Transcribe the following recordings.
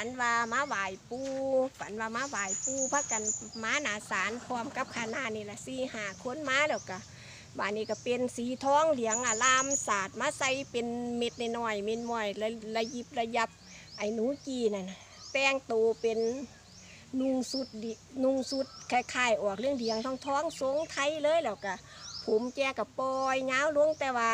ฝันว่ามาไหวปูฝันว่ามาไหวปูพักกันม้าหนาสารพร้อมกับคณะนี่แหละสี่หาคนม้าแล้วก็บ้านนี้ก็เป็นสีทองเหลืองอารามศาสตร์มาใส่เป็นเม็ดน้อยเม็ดน้อยระระยิบระยับไอ้หนูจีนั่นน่ะแต่งตัวเป็นนุ่งสุดดินุ่งสุดคล้ายๆออกเรื่องเดียงท้องท้องๆทรงไทยเลยแล้วก็ผมแจกับปอยเงาวลงแต่ว่า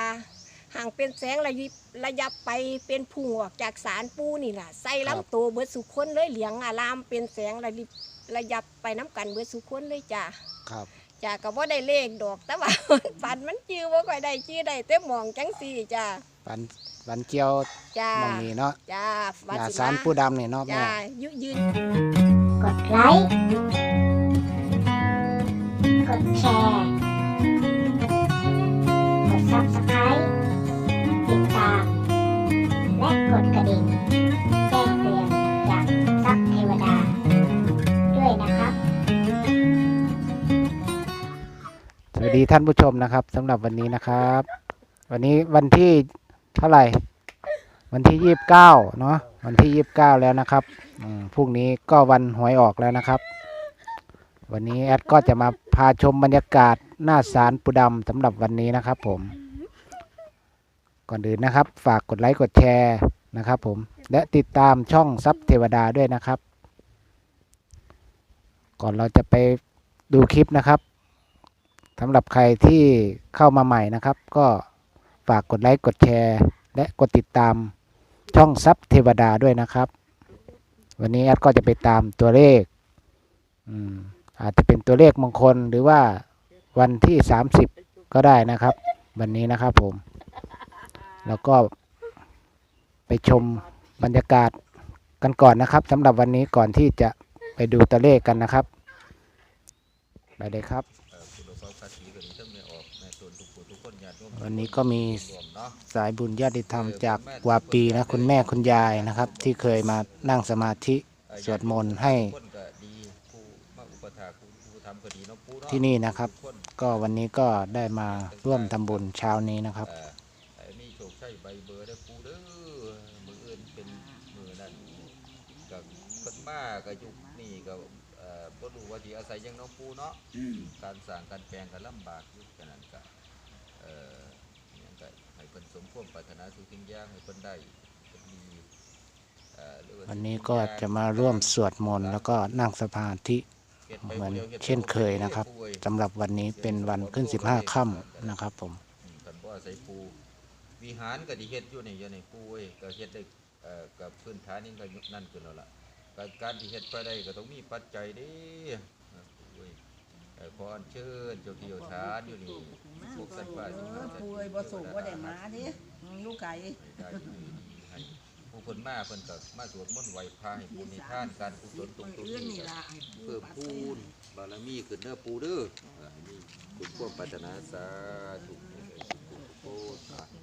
ห่างเป็นแสงระยิบระยับไปเป็นพุ่งออกจากสารปูนี่แหละใส่ครับลำตัวเบิดสุขคนเลยเหลียงอารามเป็นแสงระยิบระยับไปน้ำกันเบิดสุขคนเลยจ้าครับจ้าก็บ่ได้เลขดอกแต่ว่าฝันมันจื้อว่าค่อยได้จื้อได้แต่มองจังสี่จ้าวันวันเจียวจ้ามองนี้เนาะจ้าหน้าสารปูดำนี่เนาะแม่จ้ายุยืนกดไลค์กดแชร์กด Subscribe ติ ดตาม และกดกระดิ่งแจ้งเตือนจากซับเทวดา ด้วยนะครับ สวัสดีท่านผู้ชมนะครับสำหรับวันนี้นะครับ วันนี้วันที่เท่าไหร่ วันที่ยี่สิบเก้าเนาะวันที่ยี่สิบเก้าแล้วนะครับอืมพรุ่งนี้ก็วันหวยออกแล้วนะครับ วันนี้แอดก็จะมาพาชมบรรยากาศหน้าศาลปูดำสำหรับวันนี้นะครับผม ก่อนอื่นนะครับ ฝากกดไลค์กดแชร์นะครับผมและติดตามช่องซับเทวดาด้วยนะครับ ก่อนเราจะไปดูคลิปนะครับสำหรับใครที่เข้ามาใหม่นะครับ ก็ฝากกดไลค์กดแชร์ และกดติดตามช่องซับเทวดาด้วยนะครับ วันนี้แอดก็จะไปตามตัวเลขอาจจะเป็นตัวเลขมงคลหรือว่าวันที่ 30 ก็ได้นะครับ วันนี้นะครับผม แล้วก็ไปชมบรรยากาศกันก่อนนะครับสำหรับวันนี้ก่อนที่จะไปดูตัวเลขกันนะครับไปเลยครับคุณภาพภาษีก็ดีถ้าไม่ออกในส่วนทุกคนทุกคนญาติโยมวันนี้ก็มีรวมเนาะสายบุญญาติธรรมจากวาปีนะคุณแม่คุณยายนะครับ ที่เคยมานั่งสมาธิสวดมนต์ให้คนก็ดีผู้มาอุปถากผู้ผู้ทำก็ดีเนาะผู้เนาะที่นี่นะครับทุกคนก็วันนี้ก็ได้มาร่วมทำบุญเช้านี้นะครับ เอ่อไอ้มีโชคใช้ใบเบอร์ได้ผู้เด้อมืออื่นเป็นมือนั่นกับคนมา ก็ยุคนี้ก็เอ่อบ่รู้ว่าสิอาศัยหยังเน้องผู้เนาะการสร้างการแปลงก็ลำบากอยู่ฉะนั้นก็เอ่ออิหยังก็ให้เพิ่นสมความปรารถนาทุกสิ่งอย่างให้เพิ่นได้เพิ่นมีเอ่อหรือว่าวันนี้ก็จะมาร่วมสวดมนต์แล้วก็นั่งสมาธิ ฮ็ดไปเหมือนผู้ดียวฮ็ดไปเช่นเคยนะครับ ผู้เอ้ยสำหรับวันนี้เป็นวันขึ้น 15ค่ำนะครับผม อืมกันบ่อาศัยปูวิหารก็ดีเฮ็ดอยู่นี่อยู่ในปูเอ้ยก็เฮ็ดได้เอ่อกับพื้นฐานนี่ก็นั่นขึ้นแล้วล่ะ การการที่เฮ็ดไปได้ก็ต้องมีปัจจัยเด้นะปูเอ้ยเอ่อขออัญเชิญเจ้าที่เจ้าทานอยู่นี่พวกสัตว์ป่าเอสิ่งอศักดิ์สิทธิ์ป่วยบ่สูงบ่ได้มาดิลูกไก่ได้ดีให้ผู้เพิ่นมาเพิ่นก็มาสวดมนต์ไหว้พระให้ผู้มีทานการกุศลตรงมื้อตรงอื่นนี้นี่ก็ล่ะให้เพิ่มพูนบารมีขึ้นเด้อปูเด้อเอ่อให้มีคุณความปรารถนาสาธุโอ้สาธุ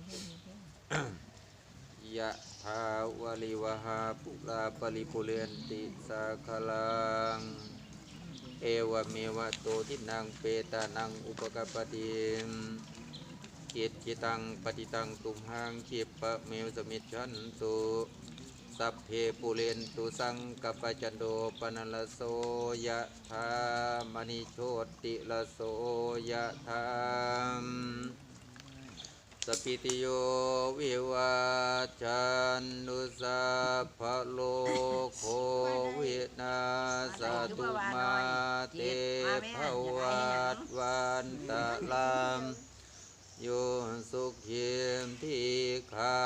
ยะ ทาวาลิวหาปุราปริปุเรนติสาคลัง เอวเมวะโตทินังเปตานังอุปกปปติมกิจจิตังปฏิตังตุมหังขีปะเมวสมิจฉันตุสัพเพปุเรนตุสังกปปจันโดปนลโสยะธามณิโชติลโสยะธาม สพพิติโยวิวัจจันตุสัพพะโลโควินาสตุมาเตภวัตวันตะลามโยสุขีมที่ขา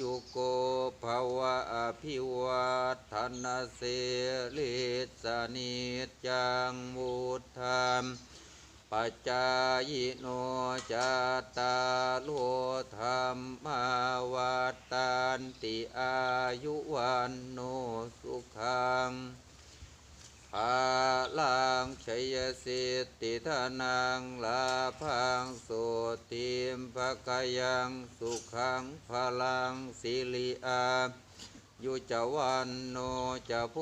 ยุโกภวะอภิวัฒนเสลิสนิจังมุธาม ปัจจายโนจัตตาโลธรรมาวัตันติอายุวันโนสุขังภาลังชัยสิทธิธนังลาพังโสติมภกยังสุขังพลังสิริอา ยุจวันโนจะโพ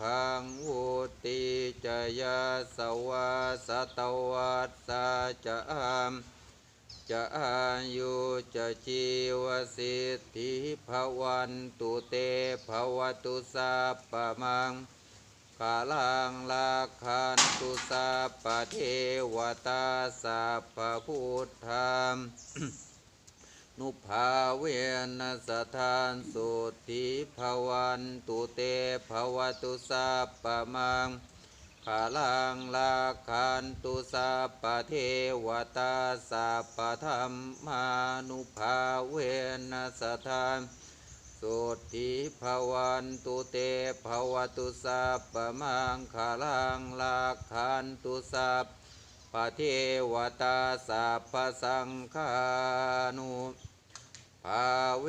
คังวุติจะยาสวาสตวัสสะจะอามจะอายุจะชีวสิทธิภวันตุเตภวตุสัพพะมังกาลังลาคันตุสัพพะเทวตาสัพพุทธาม นุภาเวนสถานสุติภวันตุเตภวตุสัพพะมังขาลังลาคันตุสัพพะเทวตาสัพพะธรรมานุภาเวนสถานสุติภวันตุเตภวตุสัพพะมังขาลังลาคันตุสัพพะเทวตาสัพพะสังฆานุ ภาเว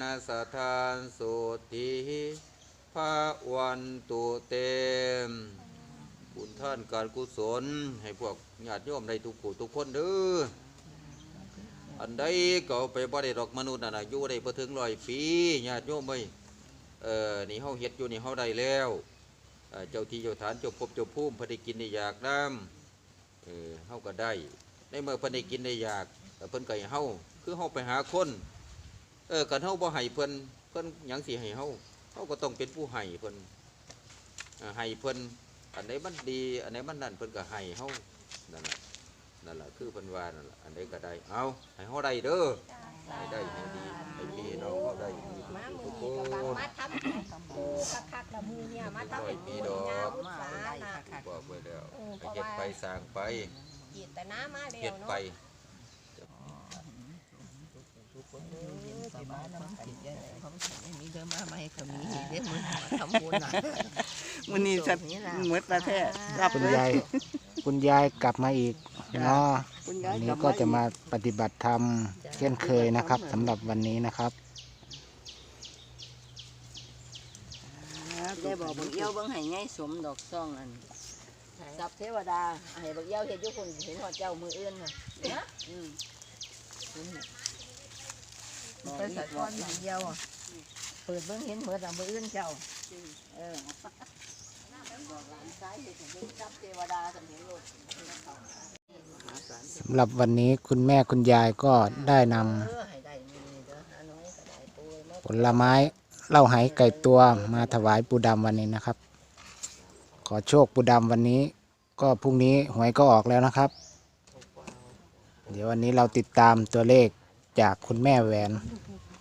นัสถานสุติภวันตุเตมบุญท่านการกุศล ให้พวกญาติโยมได้ทุกผู้ทุกคนเด้ออันใดก็เอาไปบ่ได้ดอกมนุษย์น่ะนะอยู่ได้บ่ถึงร้อยปีญาติโยมเอ้ยเออนี่เฮาเฮ็ดอยู่นี่เฮาได้แล้วเเจ้าที่เจ้าฐานเจ้าภพเจ้าภูมิพิ่นได้กินได้อยากน้ำเออเฮาก็ได้ในเมื่อพิ่นได้กินได้อยากเพิ่นก็ให้เฮาคือเฮาไปหาคน เออกันเฮาบ่ให้เพิ่นเพิ่นหยังสิให้เฮาเฮาก็ต้องเป็นผู้ให้เพิ่นเอ่อให้เพิ่นอันไหนมันดี อันไหนมันนั่นเพิ่นก็ให้เฮานั่นแหละนั่นแหละคือเพิ่นว่านั่นแหละอันใดก็ได้เอาให้เฮาได้เด้อให้ได้ให้ดีให้พี่น้องเฮาได้ดีมามืทุอกคนี้ก็บังนมาทำปูคักๆละมือเนี่ยมาทำเป็นปูยาวอุตสาหนะบอกไว้แล้วเออเพให้ราะเฮ็ดว่าไปสร้างไปเจตนามาแล้เฮ็วดเนาะไปส บายน้ำติดยังไงเขาไม่มีเดิมมาไม่เขามีเด้มือทำบุญน่ะมันนี่สัตว์เหมือนประเทศรับคุณเลยยาย คุณยายกลับมาอีกเนาะคุณวัยายนนี้ลับก็จะอีมาปฏิบัติธรรมเช่นเคยนะครับสำหรับวันนี้นะครับ ได้บอกบักเอี้ยวเบิ่งให้ง่ายสมดอกซ่องอันสับเทวดาให้บักเอี้ยวเห็นทุกคนเห็นว่าเจ้ามืออื่นน่ะอืม ไปสัตว์ก้อนบักเอี้ยวอะเปิดเบิ่งเห็นเหมือนมืออื่นเจ้า เออบอกหลานเห็นเป็นสับเทวดาสำเห็นโลดสำหรับวันนี้คุณแม่คุณยายก็ได้นำเออให้ได้มือเด้อหาน้อยก็ได้ปูมาผลไม้เหล้าไหไก่ตัวมาถวายปูดำวันนี้นะครับ ขอโชคปูดำวันนี้ ก็พรุ่งนี้หวยก็ออกแล้วนะครับ เดี๋ยววันนี้เราติดตามตัวเลข จากคุณแม่แหวน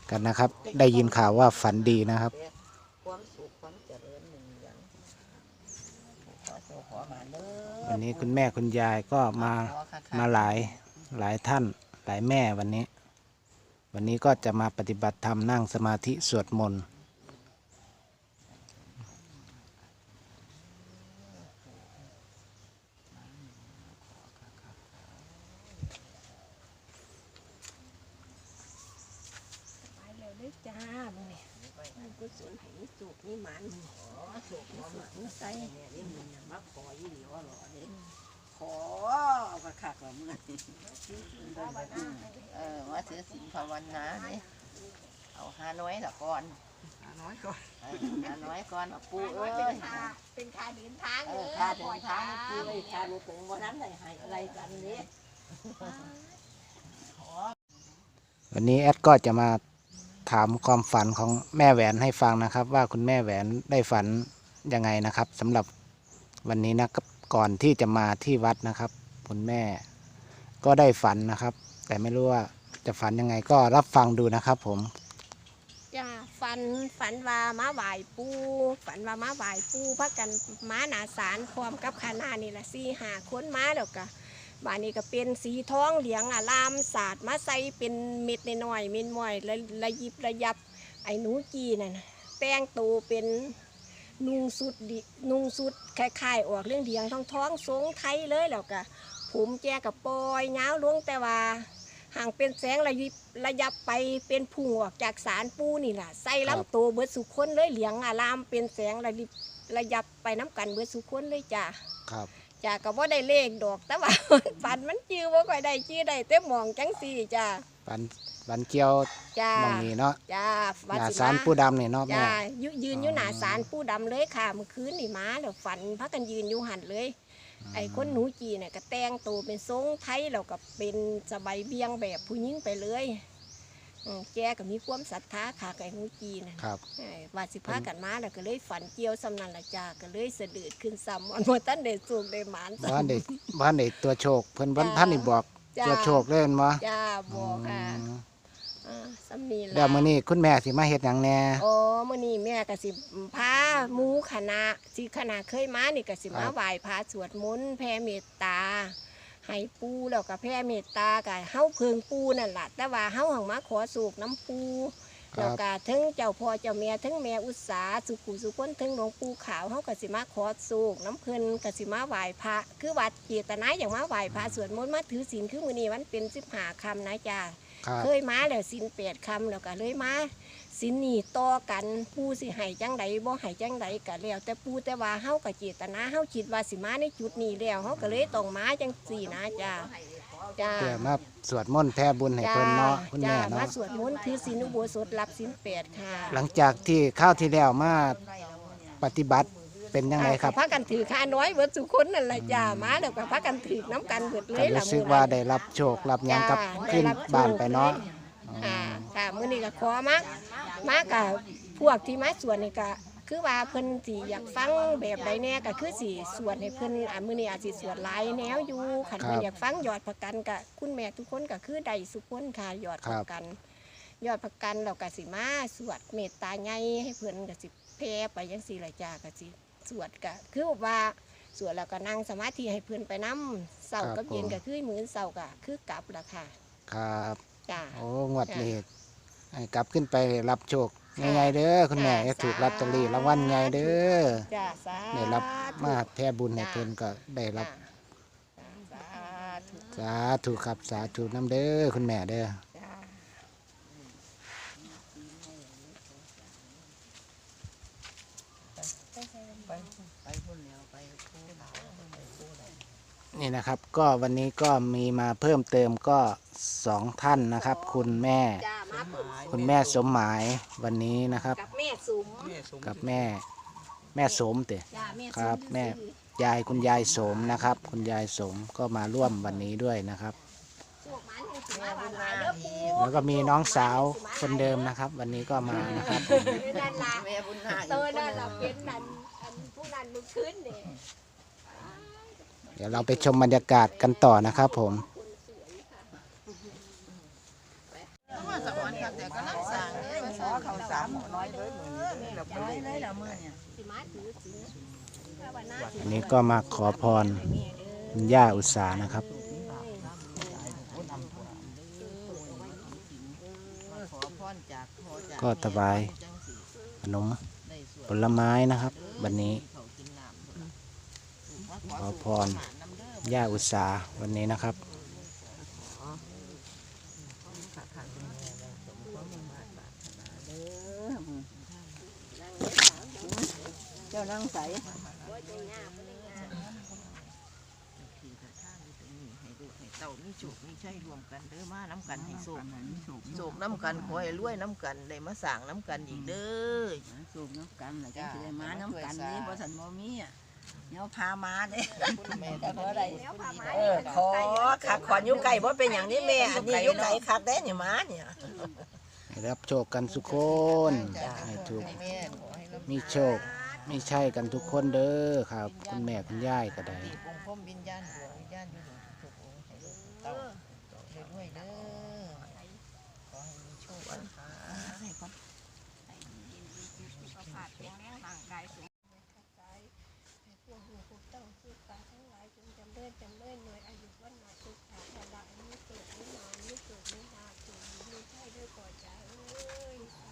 กันนะครับ ได้ยินข่าวว่าฝันดีนะครับ ความสุขความเจริญหนึ่งอย่างขอโชคขอมาเด้อวันนี้คุณแม่คุณยายก็มาขอค่ะค่ะมาหลายหลายท่านหลายแม่วันนี้ วันนี้ก็จะมาปฏิบัติธรรมนั่งสมาธิสวดมนต์ ไปแล้วเด้อ จ้ามื้อนี้มันกุศลให้มีสุขมีหมานมื้อนี้ขอโชคขอมามีใส่เนี่ยนี่มันน่ะมาขอยี่หลีว่าหรอเด้ขอเอากระคักละมึงเออมาถือศีลภาวนาเนี่ยเอาหาน้อยละก่อนน้อยก่อนเออหาน้อยก่อนเอาปูเอ้เป็นยค่าเป็นค่าเดินทางเอเด้ออค่าเดินทางปูเอ้ยค่าเดินทางวันนั้นได้ให้อะไรกันนี่วันนี้แอดก็จะมา ถามความฝันของแม่แหวนให้ฟังนะครับ ว่าคุณแม่แหวนได้ฝันยังไงนะครับสำหรับวันนี้นะครับก่อนที่จะมาที่วัดนะครับ คุณแม่ก็ได้ฝันนะครับ แต่ไม่รู้ว่าจะฝันยังไงก็รับฟังดูนะครับ ผมจ้าฝันฝันว่ามาไหวปูฝันว่ามาไหวปูพักกันม้าหนาสารพร้อมกับคณะนี่ละสี่หาคนม้าแล้วก็ บ้านนี้ก็เป็นสีทองเหลืองอารามสาดมาใส่เป็นเม็ดน้อยเม็ดม้อยระระยิบระยับไอ้หนูกีนั่นน่ะแป้งโตเป็นนุ่งสุดนุ่งสุดคล้ายๆออกเรื่องเดียงท้องท้องๆทรงไทยเลยแล้วก็ผมแจกับปอยเงาวลงแต่ว่าห่างเป็นแสงระยิบระยับไปเป็นพุ่งออกจากสารปูนี่แหละใส่ครับลำตัวเบิดสุขคนเลยเหลียงอารามเป็นแสงระยิบระยับไปน้ำกันเบิดสุขคนเลยจ้ะครับ จ้ะก็บ่ได้เลขดอก แต่ว่าปันมันจื้อบ่ค่อยได้จื้อได้แต่มองจังสี่จ้ะฝันฝันเกี่ยวจ้ะมองนี้เนาะจ้ะหวัดน้าสิสารมาปูดำเนี่ยเนาะแม่จ้ะยืยืนอยู่อ๋อหน้าสารปูดำเลยค่ะเมื่อคืนนี่มาแล้วฝันพักกันยืนอยู่หันเลย ไอ้คนหนูจีนเนี่ยก็แต่งตัวเป็นทรงไทยแล้วก็เป็นสบายเบียงแบบผู้หญิงไปเลย อืมแกก็มีความศรัทธาค่ะไอ้หนูจีนน่ะครับ เอ้ยว่าสิพากันมาแล้วก็เลยฝันเกี่ยวสำนันละจ้าก็เลยเสด็จขึ้นซ้ำอันว่าท่านได้สูกได้หมานบ้านเด็บ้านเด็ตัวโชค เพิ่นบ้านจ้า ท่านนี่บอกจ้าตัวโชคเล่นมาจ้าบอกค่ะอ่าสำนีละ เดี๋ยวมื้อนี้คุณแม่สิมาเฮ็ดหยังแหน่อ๋อมื้อนี้แม่ก็สิพาหมูคณะสิคณะเคยมานี่ก็สิมาไหว้พระสวดมนต์แผ่เมตตา ให้ปูแล้วก็แผ่เมตตาก็เฮาเพิงปูนั่นล่ะแต่ว่าเฮาหังมาขอสูกน้ำปูคแล้วรับก็ถึงเจ้าพ่อเจ้าแม่ถึงแม่อุตสาสุขุสุคนถึงหลวงปู่ขาวเฮาก็สิมาขอสูกน้ำเพิ่นก็สิมาไหว้พระ คือวัดเจตนาอย่างมาไหว้พระสวดมนต์มาถือศีลคือมื้อนี้มันเป็น15ค่ำนะจ้า ครับ เคยมาแล้วสินแปดคำแล้วก็เลยมา สินนี่ต่อกันผู้สิให้จังใดบ่ให้จังใดก็แล้ว แต่ผู้แต่ว่าเฮาก็เจตนาเฮาคิดว่าสิมาในจุดนี้แล้วเฮาก็เลยต้องมาจังสี่นะจ้าจ้า เพื่อมาสวดมนต์แผ่บุญให้จ้าเพิ่นเนาะคุณจ้าแม่มาเนาะสวดมนต์ถือศีลอุโบสถรับศีลแปดค่ะหลังจากที่ข้าวที่แล้วมาปฏิบัติเป็นยังไงครับพากันถือค่าน้อยเบิดสุคนนั่นแหละจ้ามาแล้วก็พากันถือน้ำกันเบิดเลก็ยล่ะรู้สึกมื้อว่านั้นได้รับโชครับหยังกับจ้าขึ้นได้รับบ้านโชคไปเนาะ ค่ะค่ะมื้อนี้ก็ขอมา มากับพวกที่มาสวดนี่ก็คือว่าเพิ่นสิอยากฟังแบบใดแน่ก็คือสิสวดให้เพิ่นอะมื้อนี้อาจสิสวดหลายแนวอยู่คันเพิ่นอยากฟังยอดประกันก็คุณแม่ทุกคนก็คือได้สุขคนค่ะยอดประกัน ยอดประกันเราก็สิมาสวดเมตตาใหญ่ให้เพิ่นก็สิแผ่ไปจังซี่ล่ะจ้าก็สิสวดก็คือว่าสวดแล้วก็นั่งสมาธิให้เพิ่นไปนํเช้ากับเย็นก็คือมื้อเช้าก็คือกลับล่ะค่ะ ครับจ้าโอ้งวดนี้ ให้กลับขึ้นไปรับโชคใหญ่ๆเด้อคุณแม่ค่ะให้ถูกลอตเตอรี่รางวัลใหญ่เด้อจ้าสาได้รับธุมาแผ่บุญให้เพิ่นก็ได้รับจ้าสาธุสาธุครับสาธุน้ำเด้อคุณแม่เด้อจ้าไปไปพุ่นแล้วไปผู้หนาวไปผู้ใดนี่นะครับ ก็วันนี้ก็มีมาเพิ่มเติมก็สองท่านนะครับ คุณแม่ จ้ามาเปิด คุณแม่สมหมายวันนี้นะครับ กับแม่สุมกับแม่แม่สมเตะจ้าแม่คสุรับมแม่ยายคุณยายสมนะครับ คุณยายสมก็มาร่วมวันนี้ด้วยนะครับ โชคมันให้สิมาบ้านหลายเด้อปู่แล้วก็มีน้องสาวคนเดิมนะครับ วันนี้ก็มานะครับผมนั่นล่ะแม่บุญนาเตอนั่นล่ะเป็นนั่นอันผู้นั้นมือคืนนี่เดี๋ยวเราไปชมบรรยากาศกันต่อนะครับผม มาสวรรค์ค่ะแต่ก็นั่งสร้างเลยมาขอเขาสามหมอน้อยเลยมือ อยเลยละมือเนี่ยสิมาถือศีลภาวนาสิอันนี้ก็มาขอพรคุณย่าอุตสานะครับ ขอพรจากพ่อจากก็ถวายขนมผลไม้นะครับวันนี้ขากินน้ำขอพรย่าอุตสาวันนี้นะครับ เจ้านั่งใส่เต่ามีโชคมีชัยรวมกันเด้อมาน้ำกันให้โชคโชคน้ำกันขอให้รวยน้ำกันได้มาสั่งน้ำกันอีกเด้อสูบน้ำกันแล้วก็จ้าสิได้มาน้ำกันนี่สาเพราะฉันบ่มีอะเดี๋ยพามาเด้แม่แต่เพราะอะไรเออขอขักขอนยู่ไก่เพราะเป็นอย่างนี้แม่อันนี้ยู่ไก่คักแด้เนี่ยมาเนี่ยรับโชคกันทุกคนให้ถูกมีโชค ไม่ใช่กันทุกคนเด้อครับ คุณแม่คุณย่ายก็ได้ องค์พ่อวิญญาณดวงวิญญาณอยู่ทุกองค์ให้ลูกเต้าให้รวยเด้อขอให้มีโชคนะคะให้คน สุขภาพแข็งแรงร่างกายสมให้พวกหูพวกเต้าสุขภาพทั้งหลายจงจำเริญจำเริญหน่วยอายุวันนาสุขภาพละอายุเกิดไม่นานไม่เกิดไม่นานถึงมีใช่ด้วยก่อใจเอ้ยสา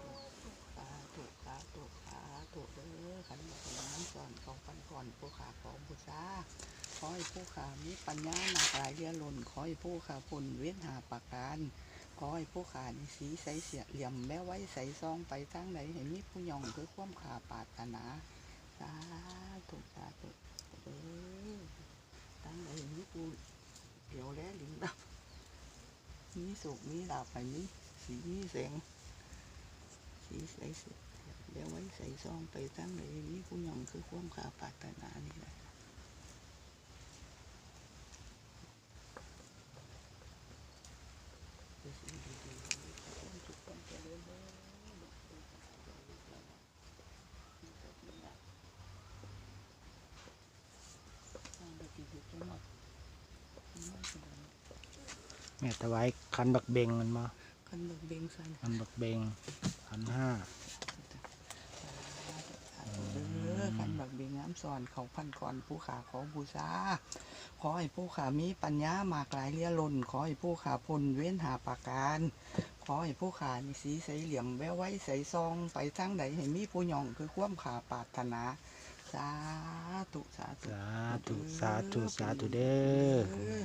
ธุ ขาถูกขาถูกขาถูกเด้อขันบอกน้ำก่อนของปันก่อนผู้ขาของบูชา ขอให้ผู้ขามีปัญญาหนักหลายเรียลนขอให้ผู้ขาผลเว้นหาปากการขอให้ผู้ขามีสีใสเสียเหลี่ยมแม้ไว้ใสซองไปทางไหนให้มีผู้ยองเพื่อความขาปารถนาสาธุสาธุเด้อตั้งไหนเห็นมีผู้เดี๋ยวแล้วลิ้นดับมีสุขมีลาภไปมีสีมีแสงสีใสเสียเดี๋ยวไว้ใสซองไปตั้งเลยนี่ผู้าปรารถนานี่แหละ แม่ถวายขันบักเบงมันมาคันเบิกเบงสันขันบักเบงขันห้าเด้อคันบักเบงน้ำสอนเขาพันก่อนผู้ขาขอบูชาขอให้ผู้ขามีปัญญามากหลายเลี้ยล้นขอให้ผู้ขาพ้นเว้นหาปากการขอให้ผู้ขามีสีใสเหลี่ยมแววไว้ใสซองไปทางใดให้มีผู้หย่องคือความขาปรารถนาสาธุสาธุสาธุสาธุสาธุเด้อเออ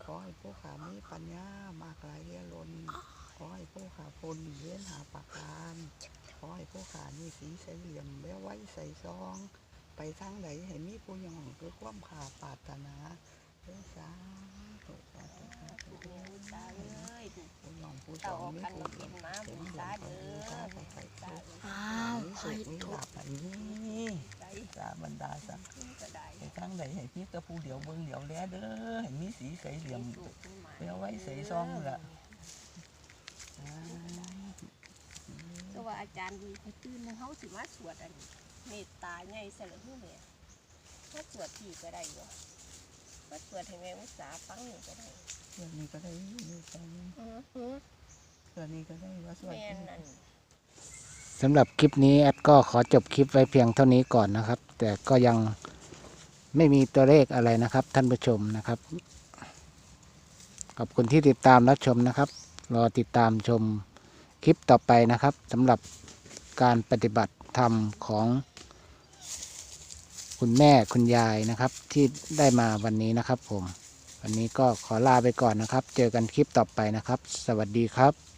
โตละโตสัมมาสัมพุทธัสสะนะโมตัสสะภะคะวะโตอะระหะโตสัมมาสัมพุทธัสสะนะโมตัสสะภะคะวะโตอะระหะโตสัมมาสัมพุทธัสสะสาธุสาธุสาธุฉันบักเบียงน้ำซ้อนเขาปันกรผู้ขาขอบูชาขอให้ผู้ขามีปัญญามากหลายเรียล้นขอให้ผู้ขาพลเว้นหาปากการขอให้ผู้ขามีสีใสเหลี่ยมแววไว้ใส่ซอง ไปทางไหนให้มีผู้ยองคือความขาปรารถนาเด้อสาธุสาธุสาธุเด้อสาเลยผู้ยองผู้จเต่าองออกมีคันผู้มาเป็นมาเห็บุนญเหลี่สายมเด้บูชาอไปใส่ทุกอ้าวมีสุขมีลาภอันนี้สา บรรดาสักก็ได้ไปทางไหนให้พี่ตะผู้เดียวเบิ่งเดียวแลเด้อให้มีสีใสเหลี่ยมสุขขึ้นมาแววไว้ใส่ซองละสาธุก็ว่าอาจารย์ดีเขาตื่นแล้วเขาสิมาสวดอันเมตตาใหญ่เสร็จแล้วแม่มาสวดที่ก็ได้บ่มาสวดให้แม่อุตสาฟังนี่ก็ได้เรื่องนี้ก็ได้อยู่ตอนนี้อือหือเรื่องนี้ก็ได้ว่าสวดแม่นนั่น สำหรับคลิปนี้แอดก็ขอจบคลิปไว้เพียงเท่านี้ก่อนนะครับ แต่ก็ยังไม่มีตัวเลขอะไรนะครับ ท่านผู้ชมนะครับ ขอบคุณที่ติดตามรับชมนะครับ รอติดตามชมคลิปต่อไปนะครับสำหรับการปฏิบัติธรรมของคุณแม่คุณยายนะครับ ที่ได้มาวันนี้นะครับผม วันนี้ก็ขอลาไปก่อนนะครับ เจอกันคลิปต่อไปนะครับ สวัสดีครับ